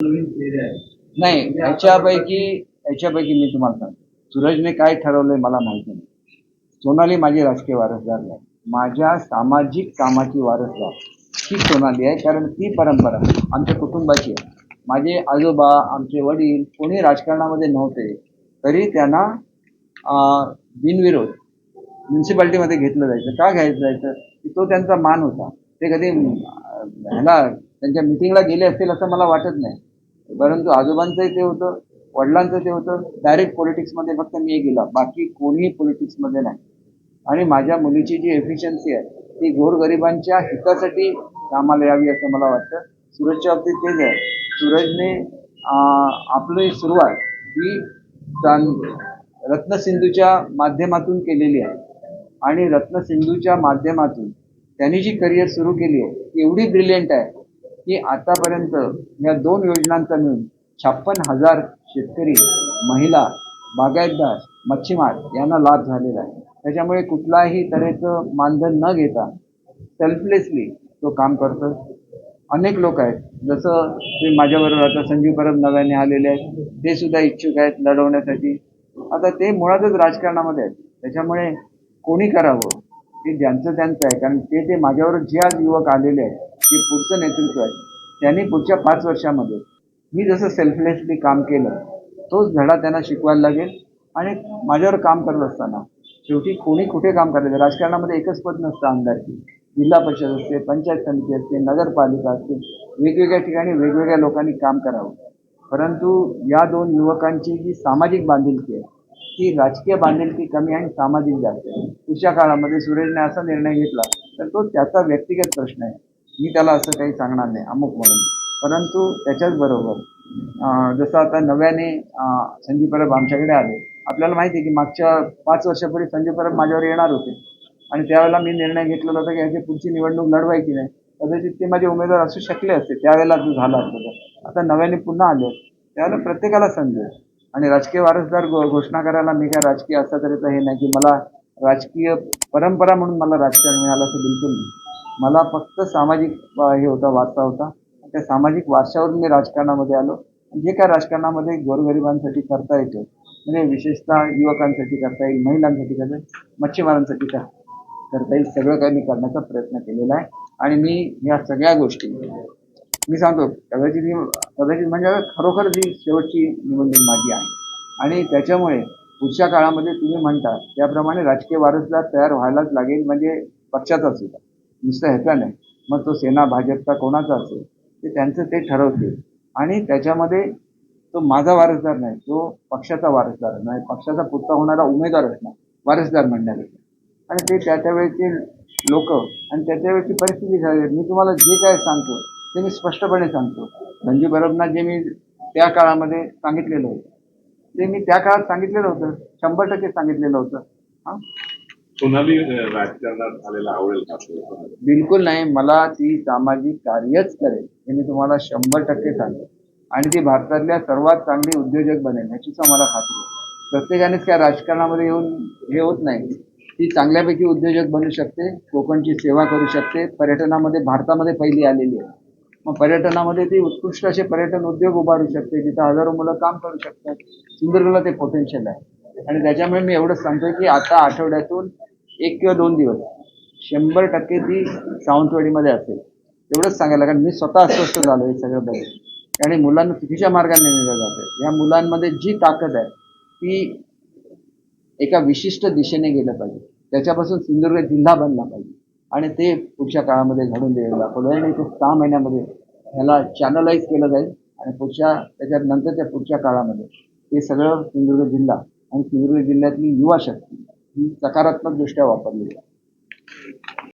नाही याच्यापैकी याच्यापैकी मी तुम्हाला सांगतो. सूरजने काय ठरवलंय मला माहिती नाही. सोनाली माझी राजकीय वारसदार नाही. माझ्या सामाजिक कामाची वारसदार ही सोनाली आहे कारण ती परंपरा आमच्या कुटुंबाची आहे. माझे आजोबा आमचे वडील कोणी राजकारणामध्ये नव्हते तरी त्यांना बिनविरोध म्युन्सिपाल्टीमध्ये घेतलं जायचं. का घ्यायचं जायचं? की तो त्यांचा मान होता. ते कधी ह्याला त्यांच्या मिटिंगला गेले असतील असं मला वाटत नाही. परंतु आजोबांचंही ते होतं वडिलांचं ते होतं. डायरेक्ट पॉलिटिक्समध्ये फक्त मी गेला. बाकी कोणीही पॉलिटिक्समध्ये नाही. आणि माझ्या मुलीची जी एफिशियन्सी आहे ती गोरगरिबांच्या हितासाठी कामाला यावी असं मला वाटतं. सूरजच्या बाबतीत तेच आहे. सूरजने आपली सुरुवात ही रत्नसिंधूच्या माध्यमातून केलेली आहे. आणि रत्नसिंधूच्या माध्यमातून त्यांनी जी करिअर सुरू केली आहे ती एवढी ब्रिलियंट आहे. की आतापर्यंत या दोन योजनांचा मिळून छप्पन हजार शेतकरी महिला बागायतदार मच्छीमार यांना लाभ झालेला आहे. त्याच्यामुळे कुठलाही तऱ्हेचं मानधन न घेता सेल्फलेसली तो काम करतो अनेक लोक आहेत. जसं ते माझ्याबरोबर आता संजीव परब नव्याने आलेले आहेत. ते सुद्धा इच्छुक आहेत लढवण्यासाठी. आता ते मुळातच राजकारणामध्ये आहेत. त्याच्यामुळे कोणी करावं ते ज्यांचं त्यांचं आहे. कारण ते ते माझ्यावर जे आज युवक आलेले आहेत जे पुढचं नेतृत्व आहे. त्यांनी पुढच्या पाच वर्षामध्ये मी जसं सेल्फलेसली काम केलं तोच धडा त्यांना शिकवायला लागेल आणि माझ्यावर काम करत असताना शेवटी कोणी कुठे काम करायचं? राजकारणामध्ये एकच पद नसतं आमदारकी जिल्हा परिषद असते पंचायत समिती असते नगरपालिका असते वेगवेगळ्या ठिकाणी वेगवेगळ्या लोकांनी काम करावं. परंतु या दोन युवकांची जी सामाजिक बांधिलकी आहे ती राजकीय बांधिलकी कमी आणि सामाजिक जास्त आहे. पुढच्या काळामध्ये सुरेशने असा निर्णय घेतला तर तो त्याचा व्यक्तिगत प्रश्न आहे. मी त्याला असं काही सांगणार नाही अमुक म्हणून. परंतु त्याच्याच बरोबर जसं आता नव्याने संजीव परब आमच्याकडे आले. आपल्याला माहिती आहे की मागच्या पाच वर्षापूर्वी संजीव परब माझ्यावर येणार होते. आणि त्यावेळेला मी निर्णय घेतलेला होता की याची पुढची निवडणूक लढवायची नाही. कदाचित ते माझे उमेदवार असू शकले असते त्यावेळेला जो झाला असतो तर. आता नव्याने पुन्हा आले. त्यावेळेला प्रत्येकाला समजेल आणि राजकीय वारसदार घो- घोषणा करायला मी काय राजकीय असा तऱ्हेचं हे नाही की मला राजकीय परंपरा म्हणून मला राजकारण मिळालं असं बिलकुल नाही. मला फक्त सामाजिक हे होता वारसा होता. त्या सामाजिक वारशावरून मी राजकारणामध्ये आलो. जे काय राजकारणामध्ये गोरगरिबांसाठी करता येतं म्हणजे विशेषतः युवकांसाठी करता येईल महिलांसाठी करता येईल मच्छीमारांसाठी कर करता येईल सगळं काही मी करण्याचा प्रयत्न केलेला आहे. आणि मी या सगळ्या गोष्टी मी सांगतो कदाचित ही कदाचित म्हणजे खरोखर जी शेवटची निवडणूक माझी आहे. आणि त्याच्यामुळे पुढच्या काळामध्ये तुम्ही म्हणता त्याप्रमाणे राजकीय वारसदार तयार व्हायलाच लागेल म्हणजे पक्षाचा सुद्धा नुसतं ह्याचा नाही. मग तो सेना भाजपचा कोणाचा असेल ते त्यांचं ते ठरवतील. आणि त्याच्यामध्ये तो माझा वारसदार नाही तो पक्षाचा वारसदार नाही पक्षाचा पुतळा होणारा उमेदवार असणार वारसदार म्हणण्यापेक्षा. आणि ते त्या त्यावेळेचे लोक आणि त्या त्यावेळेची परिस्थिती झाली मी तुम्हाला जे काय सांगतो ते मी स्पष्टपणे सांगतो. संजीव बरबना जे मी त्या काळामध्ये सांगितलेलं होतं ते मी त्या काळात सांगितलेलं होतं. शंभर टक्के सांगितलेलं होतं. हां? सोनाली राजकारणात आलेला आवडेल का? बिलकुल नाही. मला ती सामाजिक कार्यच करेल हे मी तुम्हाला शंभर टक्के सांगेल आणि ती भारतातल्या सर्वात चांगली उद्योजक बनेल याची मला खात्री आहे. प्रत्येकानेच काय राजकारणामध्ये येऊन हे होत नाही. ती चांगल्यापैकी उद्योजक बनू शकते कोकणची सेवा करू शकते. पर्यटनामध्ये भारतामध्ये पहिली आलेली आहे. मग पर्यटनामध्ये ती उत्कृष्ट असे पर्यटन उद्योग उभारू शकते जिथं हजारो मुलं काम करू शकतात. सिंधुदुर्गला ते पोटेन्शियल आहे. आणि त्याच्यामुळे मी एवढंच सांगतोय की आता आठवड्यातून एक किंवा दोन दिवस शंभर टक्के ती सावंतवाडीमध्ये असेल. एवढंच सांगायला कारण मी स्वतः अस्वस्थ झालो हे सगळं बघून. आणि मुलांना चुकीच्या मार्गाने नेलं जातं या मुलांमध्ये जी ताकद आहे ती एका विशिष्ट दिशेने गेलं पाहिजे. त्याच्यापासून सिंधुदुर्ग जिल्हा बनला पाहिजे. आणि ते पुढच्या काळामध्ये घडून द्यायला दाखवलं आणि ते सहा महिन्यामध्ये ह्याला चॅनलाइज केलं जाईल. आणि पुढच्या त्याच्यात नंतरच्या पुढच्या काळामध्ये ते सगळं सिंधुदुर्ग जिल्हा आणि सिंधुदुर्ग जिल्ह्यातली युवा शक्ती ही सकारात्मक दृष्ट्या वापरली जाते.